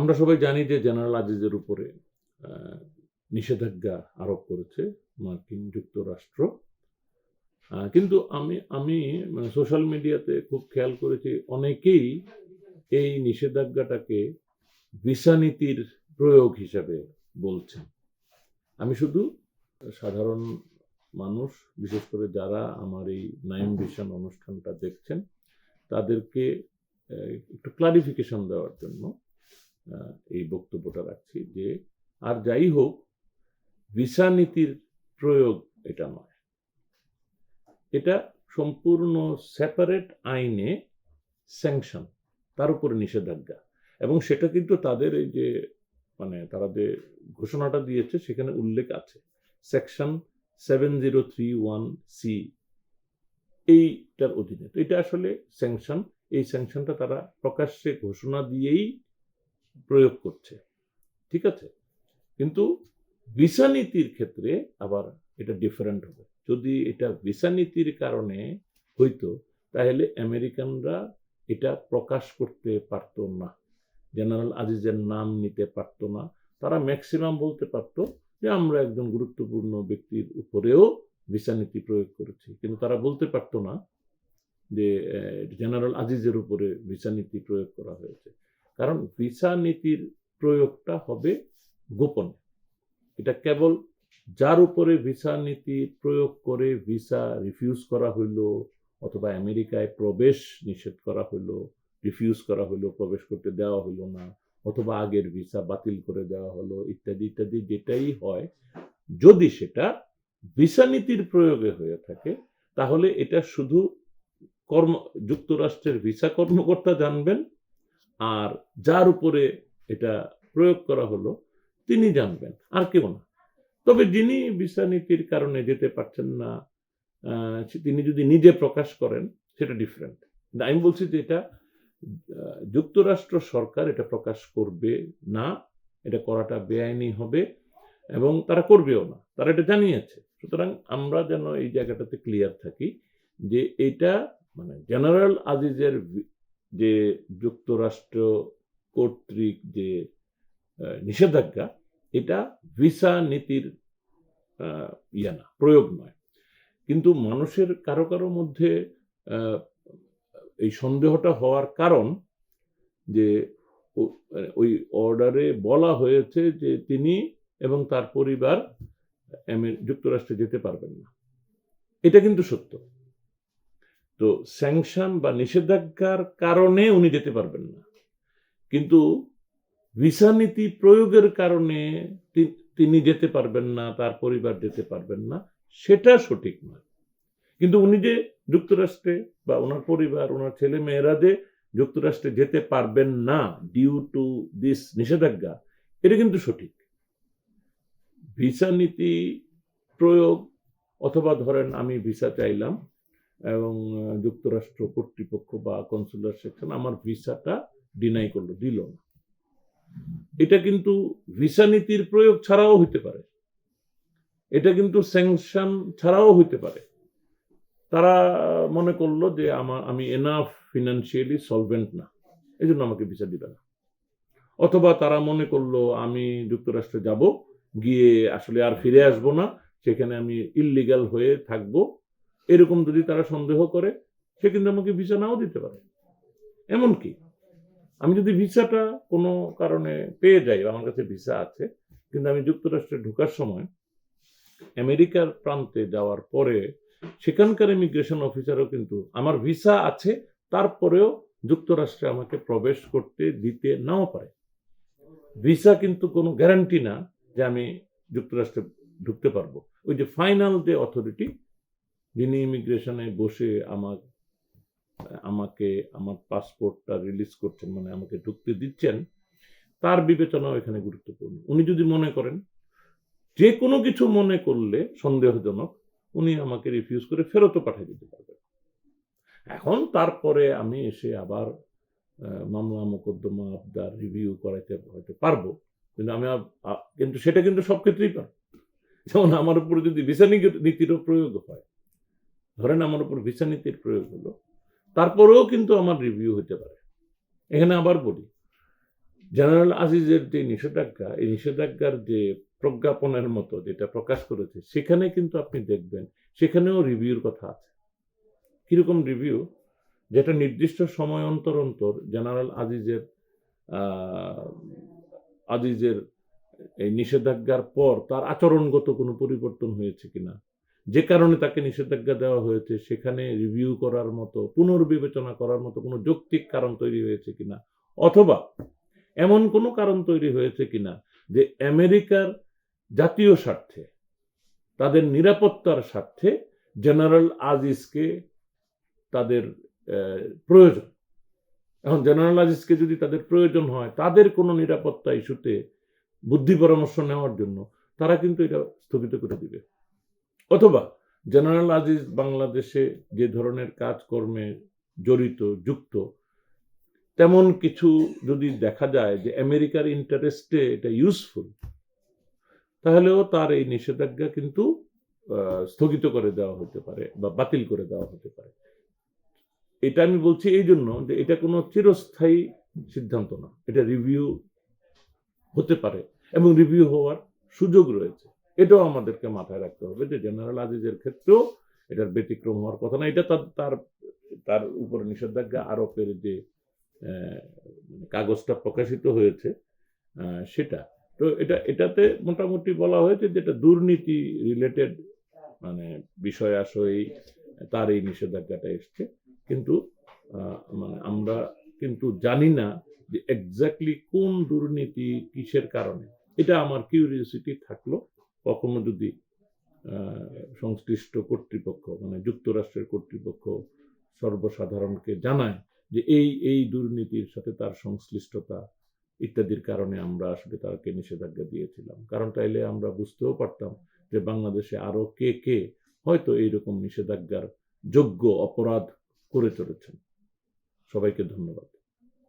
আমরা সবাই জানি যে জেনারেল আজিজের উপরে নিষেধাজ্ঞা আরোপ করেছে মার্কিন যুক্তরাষ্ট্র। কিন্তু আমি আমি মানে সোশ্যাল মিডিয়াতে খুব খেয়াল করেছি, অনেকেই এই নিষেধাজ্ঞাটাকে ভিসা নীতির প্রয়োগ হিসাবে বলছেন। আমি শুধু সাধারণ মানুষ, বিশেষ করে যারা আমার এই নাইম ভিশন অনুষ্ঠানটা দেখছেন, তাদেরকে একটু ক্লারিফিকেশন দেওয়ার জন্য এই বক্তব্যটা রাখছি যে আর যাই হোক ভিসা নীতির প্রয়োগ এটা নয়। এটা সম্পূর্ণ সেপারেট আইনে স্যাংশন তার উপরে নিষেধাজ্ঞা। এবং সেটা কিন্তু তাদের এই যে মানে তারা যে ঘোষণাটা দিয়েছে, সেখানে উল্লেখ আছে। Section seven zero three one C এইটার অধীনে। তো এটা আসলে স্যাংশন এই স্যাংশনটা তারা প্রকাশ্যে ঘোষণা দিয়েই প্রয়োগ করছে। ঠিক আছে? কিন্তু ভিসা নীতির ক্ষেত্রে আবার এটা ডিফারেন্ট হবে। যদি এটা ভিসা নীতির কারণে হইতো, তাহলে আমেরিকানরা এটা প্রকাশ করতে পারতো না। জেনারেল আজিজের নাম নিতে পারতো না। তারা ম্যাক্সিমাম বলতে পারতো যে, আমরা একজন গুরুত্বপূর্ণ ব্যক্তির উপরেও ভিসা নীতি প্রয়োগ করেছি। কিন্তু তারা বলতে পারতো না যে জেনারেল আজিজের উপরে ভিসা নীতি প্রয়োগ করা হয়েছে। কারণ ভিসা নীতির প্রয়োগটা হবে গোপনে। এটা কেবল যার উপরে ভিসা নীতি প্রয়োগ করে ভিসা রিফিউজ করা হইল অথবা আমেরিকায় প্রবেশ নিষেধ করা হইল রিফিউজ করা হইল, প্রবেশ করতে দেওয়া হইল না, অথবা আগের ভিসা বাতিল করে দেওয়া হলো, ইত্যাদি ইত্যাদি যেটাই হয়, যদি সেটা ভিসা নীতির প্রয়োগে হয়ে থাকে, তাহলে এটা শুধু কর্ম, যুক্তরাষ্ট্রের ভিসা কর্মকর্তা জানবেন আর যার উপরে এটা প্রয়োগ করা হলো, তিনি জানবেন, আর কেউ না। তবে যিনি ভিসা নীতির কারণে যেতে পারছেন না তিনি যদি নিজে প্রকাশ করেন, সেটা ডিফারেন্ট আমি বলছি যে এটা যুক্তরাষ্ট্র সরকার এটা প্রকাশ করবে না, এটা করাটা বেআইনি হবে, এবং তারা করবেও না। তারা এটা জানিয়েছে। সুতরাং আমরা যেন এই জায়গাটাতে ক্লিয়ার থাকি যে এটা মানে জেনারেল আজিজের যে যুক্তরাষ্ট্র কর্তৃক যে নিষেধাজ্ঞা, এটা ভিসা নীতির ইয়ে না, প্রয়োগ নয়। কিন্তু মানুষের কারও কারও মধ্যে এই সন্দেহটা হওয়ার কারণ যে ওই অর্ডারে বলা হয়েছে যে তিনি এবং তার পরিবার যুক্তরাষ্ট্রে যেতে পারবেন না। এটা কিন্তু সত্য। তো স্যাংশন বা নিষেধাজ্ঞার কারণে উনি যেতে পারবেন না। কিন্তু ভিসা নীতি প্রয়োগের কারণে তিনি যেতে পারবেন না, তার পরিবার যেতে পারবেন না, সেটা সঠিক নয়। কিন্তু উনি যে যুক্তরাষ্ট্রে বা ওনার পরিবার, ওনার ছেলে মেয়েরা যে যুক্তরাষ্ট্রে যেতে পারবেন না ডিউ টু দিস নিষেধাজ্ঞা, এটা কিন্তু সঠিক। ভিসা নীতি প্রয়োগ, অথবা ধরেন আমি ভিসা চাইলাম এবং যুক্তরাষ্ট্র কর্তৃপক্ষ বা কনসুলার সেকশন আমার ভিসাটা ডিনাই করল, দিল না। এটা কিন্তু ভিসা নীতির প্রয়োগ ছাড়াও হইতে পারে। এটা কিন্তু স্যাংশন ছাড়াও হইতে পারে। তারা মনে করল যে আমার আমি এনাফ ফিনান্সিয়ালি সলভেন্ট না এই জন্য আমাকে ভিসা দিবে না। অথবা তারা মনে করল আমি যুক্তরাষ্ট্রে যাব, গিয়ে আসলে আর ফিরে আসব না, সেখানে আমি ইললিগাল হয়ে থাকব এরকম যদি তারা সন্দেহ করে, সে কিন্তু আমাকে ভিসা নাও দিতে পারে। এমনকি আমি যদি ভিসাটা কোনো কারণে পেয়ে যাই আমার কাছে ভিসা আছে, কিন্তু আমি যুক্তরাষ্ট্রে ঢোকার সময় আমেরিকার প্রান্তে যাওয়ার পরে সেখানকার ইমিগ্রেশন অফিসারও কিন্তু আমার ভিসা আছে, তারপরেও যুক্তরাষ্ট্রে আমাকে প্রবেশ করতে দিতে নাও পারে। ভিসা কিন্তু কোনো গ্যারান্টি না যে আমি যুক্তরাষ্ট্রে ঢুকতে পারব। ওই যে ফাইনাল যে অথরিটি যিনি ইমিগ্রেশনে বসে আমার, আমাকে, আমার পাসপোর্টটা রিলিজ করছেন মানে আমাকে ঢুকতে দিচ্ছেন, তার বিবেচনাও এখানে গুরুত্বপূর্ণ। উনি যদি মনে করেন, যে কোনো কিছু মনে করলে সন্দেহজনক, উনি আমাকে রিফিউজ করে ফেরতও পাঠিয়ে দিতে পারবেন। এখন তারপরে আমি এসে আবার মামলা মোকদ্দমা আবদার রিভিউ করাইতে হয়তো পারব। কিন্তু আমি কিন্তু সেটা কিন্তু সব ক্ষেত্রেই পারব। যেমন আমার উপর যদি ভিসা নীতিরও প্রয়োগ হয় ধরেন আমার উপর ভিসা নীতির প্রয়োগ হলো। তারপরেও কিন্তু আমার রিভিউ হতে পারে। এখানে আবার বলি জেনারেল আজিজের যে নিষেধাজ্ঞা, এই নিষেধাজ্ঞার যে প্রজ্ঞাপনের মতো যেটা প্রকাশ করেছে, সেখানে কিন্তু আপনি দেখবেন, সেখানেও রিভিউর কথা আছে। কীরকম রিভিউ যেটা নির্দিষ্ট সময় অন্তর অন্তর জেনারেল আজিজের আজিজের এই নিষেধাজ্ঞার পর তার আচরণগত কোনো পরিবর্তন হয়েছে কিনা যে কারণে তাকে নিষেধাজ্ঞা দেওয়া হয়েছে, সেখানে রিভিউ করার মতো, পুনর্বিবেচনা করার মতো কোনো যৌক্তিক কারণ তৈরি হয়েছে কিনা? অথবা এমন কোনো কারণ তৈরি হয়েছে কিনা যে আমেরিকার জাতীয় স্বার্থে, তাদের নিরাপত্তার স্বার্থে জেনারেল আজিজকে তাদের প্রয়োজন। এখন জেনারেল আজিজকে যদি তাদের প্রয়োজন হয়, তাদের কোনো নিরাপত্তা ইস্যুতে বুদ্ধি পরামর্শ নেওয়ার জন্য তারা কিন্তু এটা স্থগিত করে দিবে। অথবা জেনারেল আজিজ বাংলাদেশে যে ধরনের কাজকর্মে জড়িত, যুক্ত, তেমন কিছু যদি দেখা যায় যে আমেরিকার ইন্টারেস্টে এটা ইউজফুল তাহলেও তার এই নিষেধাজ্ঞা কিন্তু স্থগিত করে দেওয়া হতে পারে বা বাতিল করে দেওয়া হতে পারে। এটা আমি বলছি এই জন্য যে এটা কোনো চিরস্থায়ী সিদ্ধান্ত না। এটা রিভিউ হতে পারে এবং রিভিউ হওয়ার সুযোগ রয়েছে। এটাও আমাদেরকে মাথায় রাখতে হবে যে জেনারেল আজিজের ক্ষেত্রেও এটার ব্যতিক্রম হওয়ার কথা না। এটা তার তার তার উপরে নিষেধাজ্ঞা আরোপের যে মানে কাগজটা প্রকাশিত হয়েছে সেটা। তো এটা, এটাতে মোটামুটি বলা হয়েছে যেটা দুর্নীতি রিলেটেড মানে বিষয় আসলেই তার এই নিষেধাজ্ঞাটা এসছে। কিন্তু মানে আমরা কিন্তু জানি না যে এক্স্যাক্টলি কোন দুর্নীতি কিসের কারণে। এটা আমার কিউরিওসিটি থাকল। কখনো যদি সংশ্লিষ্ট কর্তৃপক্ষ মানে যুক্তরাষ্ট্রের কর্তৃপক্ষ সর্বসাধারণকে জানায় যে এই এই দুর্নীতির সাথে তার সংশ্লিষ্টতা ইত্যাদির কারণে আমরা আসলে তাকে নিষেধাজ্ঞা দিয়েছিলাম। কারণ তাইলে আমরা বুঝতেও পারতাম যে বাংলাদেশে আরও কে কে হয়তো এইরকম নিষেধাজ্ঞার যোগ্য অপরাধ করে চলেছেন। সবাইকে ধন্যবাদ।